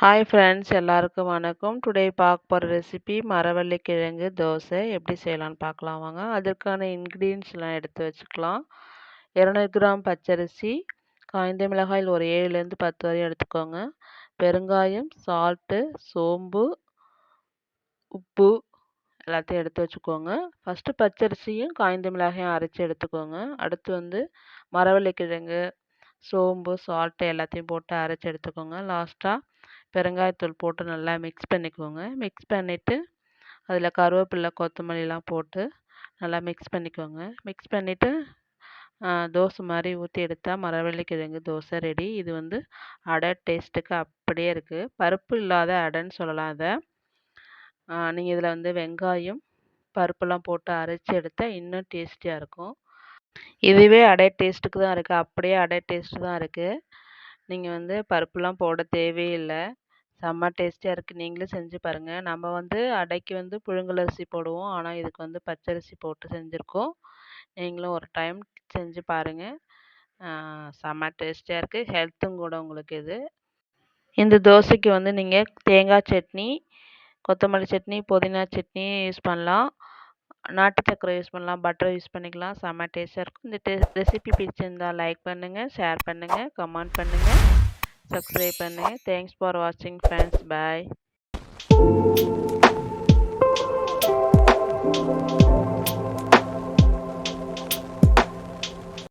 Hi friends எல்லாருக்கும் வணக்கம். Today பார்க்க போகிற ரெசிபி மரவள்ளி கிழங்கு தோசை. எப்படி செய்யலான்னு பார்க்கலாம் வாங்க. அதற்கான இன்க்ரீடியன்ஸ்லாம் எடுத்து வச்சுக்கலாம். இரநூறு கிராம் பச்சரிசி காய்ந்த மிளகாயில் ஒரு ஏழுலேருந்து பத்து வரையும் எடுத்துக்கோங்க. பெருங்காயம் சால்ட்டு சோம்பு உப்பு எல்லாத்தையும் எடுத்து வச்சுக்கோங்க. ஃபஸ்ட்டு பச்சரிசியும் காய்ந்த மிளகாயும் அரைச்சி எடுத்துக்கோங்க. அடுத்து வந்து மரவள்ளி கிழங்கு சோம்பு சால்ட்டு எல்லாத்தையும் போட்டு அரைச்சி எடுத்துக்கோங்க. லாஸ்ட்டாக பெருங்காயத்தூள் போட்டு நல்லா மிக்ஸ் பண்ணிக்கோங்க. மிக்ஸ் பண்ணிவிட்டு அதில் கருவேப்பிலை கொத்தமல்லிலாம் போட்டு நல்லா மிக்ஸ் பண்ணிக்கோங்க. மிக்ஸ் பண்ணிவிட்டு தோசை மாதிரி ஊற்றி எடுத்தால் மரவள்ளி கிழங்கு தோசை ரெடி இது வந்து அடை டேஸ்ட்டுக்கு அப்படியே இருக்குது பருப்பு இல்லாத அடைன்னு சொல்லலாம் அதை நீங்கள் இதில் வந்து வெங்காயம் பருப்புலாம் போட்டு அரைச்சி எடுத்தால் இன்னும் டேஸ்டியாக இருக்கும். இதுவே அடை டேஸ்ட்டுக்கு தான் இருக்குது அப்படியே அடை டேஸ்ட்டு தான் இருக்குது நீங்கள் வந்து பருப்புலாம் போட தேவையில்லை. செம்ம டேஸ்டியாக இருக்குது நீங்களும் செஞ்சு பாருங்கள் நம்ம வந்து அடைக்கு வந்து புழுங்கலரிசி போடுவோம். ஆனால் இதுக்கு வந்து பச்சரிசி போட்டு செஞ்சுருக்கோம். நீங்களும் ஒரு டைம் செஞ்சு பாருங்கள் செம்ம டேஸ்டியாக இருக்குது ஹெல்த்தும் கூட உங்களுக்கு இது. இந்த தோசைக்கு வந்து நீங்கள் தேங்காய் சட்னி கொத்தமல்லி சட்னி புதினா சட்னி யூஸ் பண்ணலாம். நாட்டு சக்கரை யூஸ் பண்ணலாம். பட்டர் யூஸ் பண்ணிக்கலாம். செம்ம டேஸ்ட்டாக இருக்கும். இந்த டே ரெசிபி பிடிச்சிருந்தால் லைக் பண்ணுங்கள் ஷேர் பண்ணுங்கள் கமெண்ட் பண்ணுங்கள் சப்ஸ்கிரைப் பண்ணுங்கள் தேங்க்ஸ் ஃபார் வாட்சிங் ஃப்ரெண்ட்ஸ் பாய்